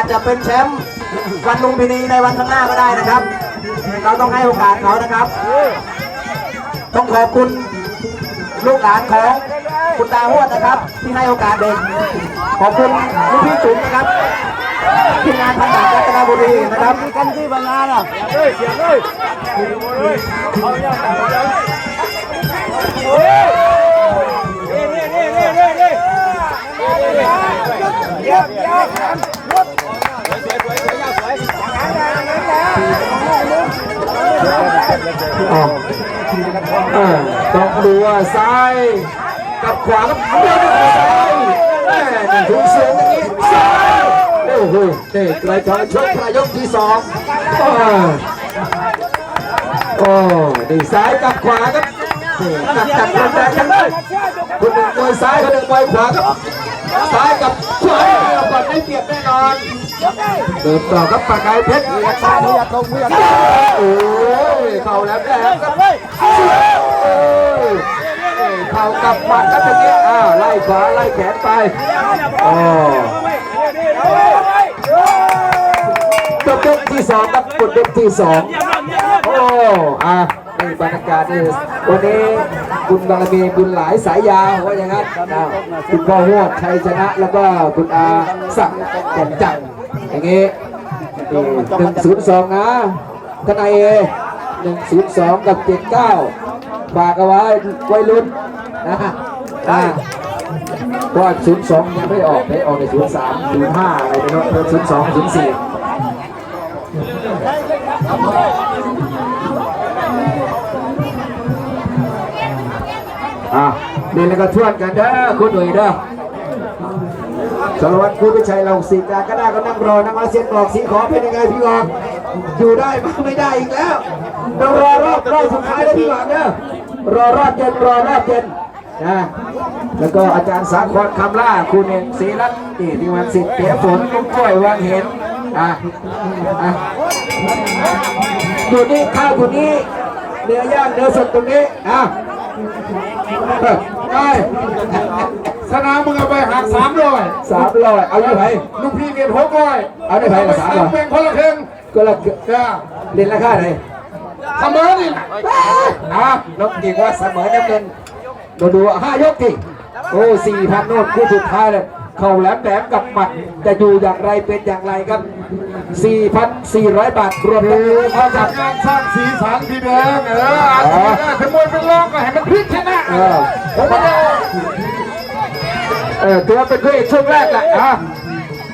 อาจจะเป็นแชมป์วันลุมพินีในวันข้างหน้าก็ได้นะครับ เราต้องให้โอกาสเขานะครับ ต้องขอบคุณลูกหลานของคุณตาหวดนะครับ ที่ให้โอกาสเด็กขอบคุณลูกพี่จุ๋มนะครับทีมงานพันธุ์รัตนบุรีนะครับกันที่บางงานอะเฮ้ยเสียเลยเอาเนี่ยโอ้ยนี่นี่นี่นี่นี่นี่เยี่ยม วยสวยสวยอ่าต้องดูว่าซ้ายกับขวาครับเดินด้วยซ้ายแม่ถูกเสียงอย่างนี้ซ้ายโอ้โหเด็กไรทองชกประยกที่สองโอ้โอ้นี่ซ้ายกับขวาครับนี่กัดกัดกระแทกกันเลยคนหนึ่งมวยซ้ายคนหนึ่งมวยขวาครับซ้ายกับขวาเอาก่อนได้เปรียบแน่นอน เดินต่อครับปากกายเพชรอยากตรงอยากตรงอยากโอ้ยเข่าแหลมแหลมครับเฮ้ยเอ้ยเข่ากับหมัดครับตะกี้อ้าวไล่ขวาไล่แขนไปโอ้จบยกที่สองครับกดยกที่สองโอ้อะนี่บรรยากาศนี่วันนี้คุณบารมีบุญหลายสายยาวว่าอย่างนั้นอะคุณพ่อหวดชัยชนะ แล้วก็คุณอาศักดิ์แก่นจัง อย่างงี้หนึ่งศูนย์สองนะทนายเอหนึ่งศูนย์สองกับเจ็ดเก้าฝากเอาไว้ไว้ลุ้นนะอะเพราะว่าศูนย์สองยังไม่ออกได้ออกในศูนย์สามศูนย์ห้าอะไรไปเนาะศูนย์สองศูนย์สี่อะนี่แล้วก็ทวนกันเด้อคุณหนุ่ยเด้อ สารวัตรผู้พิชัยเราสิกาก็ได้ก็นั่งรอนั่งมาเสียนบอกสีขอเป็นยังไงพี่กองอยู่ได้บ้าไม่ได้อีกแล้วต้องรอรอบรอบสุดท้ายแล้วพี่กองเด้อรอรอบเย็นรอรอบเย็นนะแล้วก็อาจารย์สาครคำล่าคุณเองศรีรัตน์นี่ที่วันสิทธิ์เปียฝนลุงกล้วยวางเห็นอะอะอยู่นี่ข้าวอยู่นี่เนื้อย่างเนื้อสดตรงนี้อะไป สนามมึงเอาไปหักสามร้อยสามร้อยเอาได้ไหมลูกพี่เงินหกร้อยเอาได้ไหมละสามร้อยแบ่งคนละครึ่งก็ละจ้าเรียนราคาไหนเสมอนี่อะน้องกิ่งว่าเสมอน้ำเงินมาดูห้ายกที่โอ้สี่พันโน่นคู่สุดท้ายเลยเข่าแหลมแหลมกับหมัดจะอยู่อย่างไรเป็นอย่างไรครับ 4,400 บาทรวมคืทั้องมาจากงานสร้างสีสันพี่แดงเอออาชีพได้ขโมยเป็นรองก็ให้มันพลิกชนะเออผมไม่ได้ เออถือว่าเป็นคู่เอกช่วงแรกแหละอะ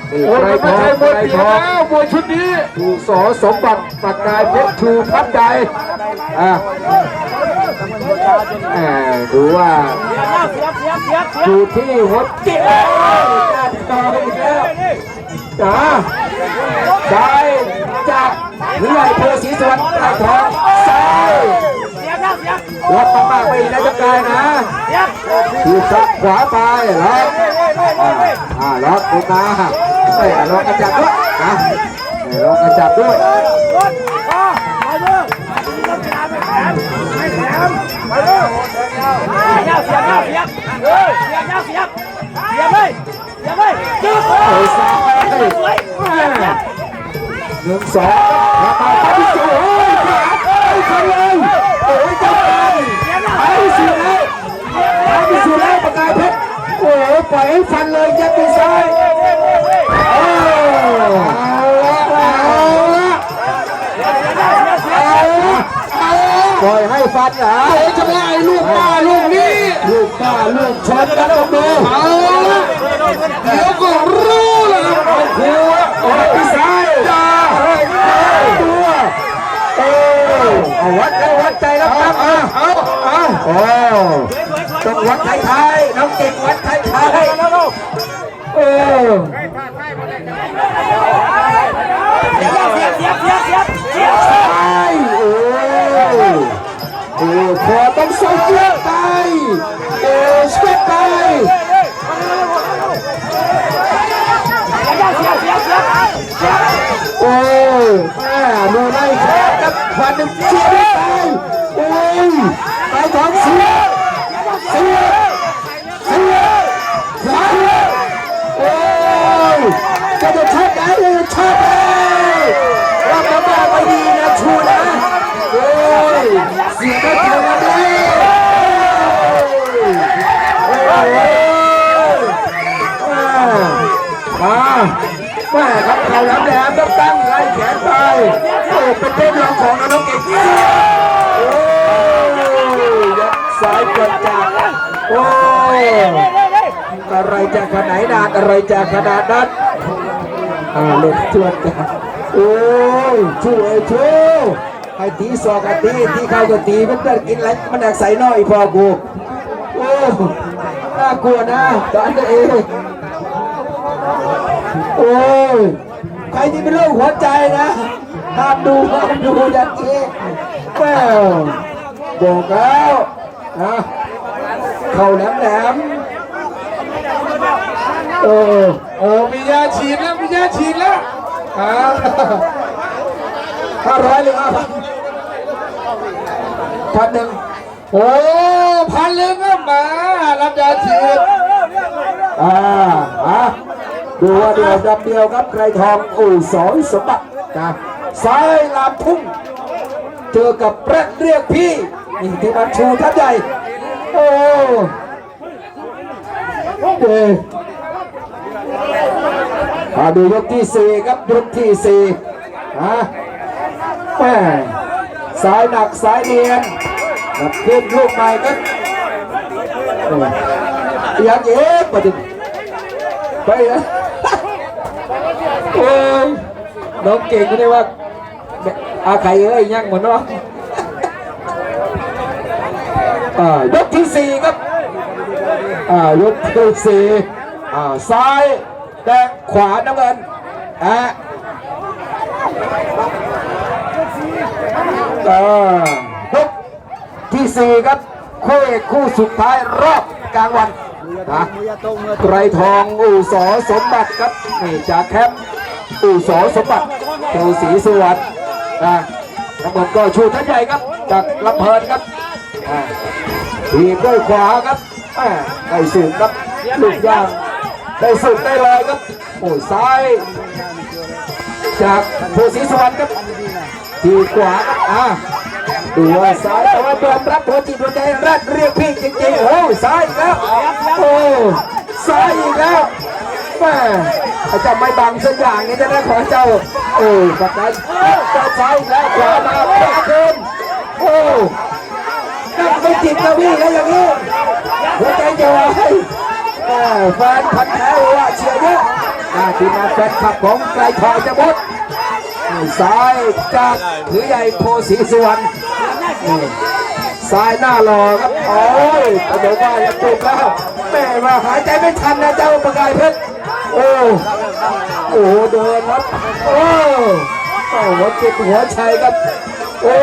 โอ้ยไม่ใช่มวยไรเดีทยวองแล้วมวยชุดนี้ถูกสอสมบัติปากกายเพชรชูพัดใจอะแหมดูว่าอยู่ที่หัวจิตต่ออีกแล้วจ้าซ้จากวิไลโพสีสวรรค์ไทยทองซ้าย รับมากๆไปนะจักรายนะถูกสับขวาไปล็อกอ่าอ่าล็อกขึ้นมาเอ้ยล็อกกระจับด้วยนะเอ้ยล็อกกระจับด้วยโอ้ยซ้ายหนึ่งสองมามาไปที่สุดโอ้ยขวาไปฟันเลยโอ้ยจับ ยปล่อยให้ฟันเลยยัดไปซ้ายโอ้เอาละเอาละเอาละปล่อยให้ฟันเหรอโอ้ยจะไม่ไอ้ลูกป้าลูกนี้ลูกป้าลูกชนกันต้องดูเอาละเดี๋ยวก็รู้แล้วครับโอ้โหโอ้ยไปซ้ายจ้าตัวโอ้เอาวัดแล้ววัดใจแล้วครับเอาเอาเอาโอ้ ต้องวัดไทยไทยน้องเก่งวัดไทยไทยโอ้ใช่โอ้โอ้คอต้องส่เชือกไปโอ้เชือกไปโอ้แม่มือไม่แข็งครับควันหนึ่งเชือกไปโอ้ยไปท้องเสียเสียเสียเสียโอ้ยจะจะช็อตได้ชอบเลยรับน้ำหนักไปดีนะชูนะโอ้ยเสียก็ อะไรจะขนาดนานอะไรจะขนาดนั้นอ่าเล็กชวนกันโอ้ยช่วยช่วยให้ตีสอกกันตีที่เข้ากันตีมันจะกินอะไรมันอกใส่น้อยพอกูโอ้น่ากลัวนะตอนนี้เองโอ้ยใครที่เป็นโรคหัวใจนะห้ามดูห้ามดูอย่างนี้แม่บอกแล้วนะเข้าแหลมแหลม โอ้โอ้มียาฉีดแล้วมียาฉีดแล้วอ่าห้าร้อยหรือห้าพันพันหนึ่งโอ้พันเลยก็มารับยาฉีดอ่าอะดูว่าเดียวดับเดียวครับไกรทองอู่สอนสมบัตินะซ้ายลามทุ่ง เจอกับแรเรียกพี่นี่ที่มันชูทัพใหญ่โอ้เอ้ มาดูยกที่สี่ครับยกที่สี่อะแม่สายหนักสายเนียนกับขึ้นลูกใหม่ครับอยยังเอ๊ะประเด็นไปนะโอ้ยน้องเก่งก็ได้ว่าอาใครเอ้ยยังเหมดเนาะอ่ายกที่สี่ครับอ่ายกที่สี่อ่าซ้าย แดงขวาน้ำเงินอะอ่ายกที่สี่ครับคู่เอกคู่สุดท้ายรอบกลางวันนะไกรทองอู่สอสมบัติครับนี่จากแคมป์อู่สอสมบัติตูศรีสวัสดิ์นะน้ำเงินก็ชูท่านใหญ่ครับ จากลำเพลินครับทีด้วยขวาครับแม่ได้สูงครับลูกย่าง ได้สูงได้ลอยครับโอ้ยซ้าย จากภูศรีสวรรค์ครับทีขวาครับอ่าดูว่าซ้ายแต่ว่าเดินรับหัวจิตหัวใจรัดเรียกพี่จริงๆโอ้ยซ้ายอีกแล้วโอ้ซ้ายอีกแล้วแม่จะไม่บังสักอย่างนี้จะได้ขอเจ้าโอ้ยปัดนั้นเจ้าซ้ายอีกแล้วขวามาขวาเกินโอ้นั่งไม่จิตนะพี่แล้วอย่างนี้หัวใจจะวาย แฟนพันธ์แท้ว่าเชียร์เยอะอ่าทีมงานแฟนคลับของไกลทองจะหมดซ้ายจากถือใหญ่โพสีสุวรรณนี่ซ้ายหน้ารอครับโอ้ยกระโดดว่าจะจุกแล้วแม่มาหายใจไม่ทันนะเจ้าประกายเพชรโอ้โอ้เดินครับโอ้โอ้หัวจิตหัวใจครับโอ้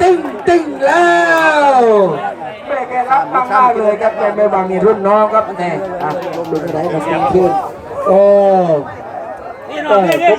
ติ้งติ้งแล้ว รับมากๆเลยครับแกไม่บางนี่รุ่นน้องครับแน่อะดูกระไรกับขึ้นโอ้นี่น้องนี่นี่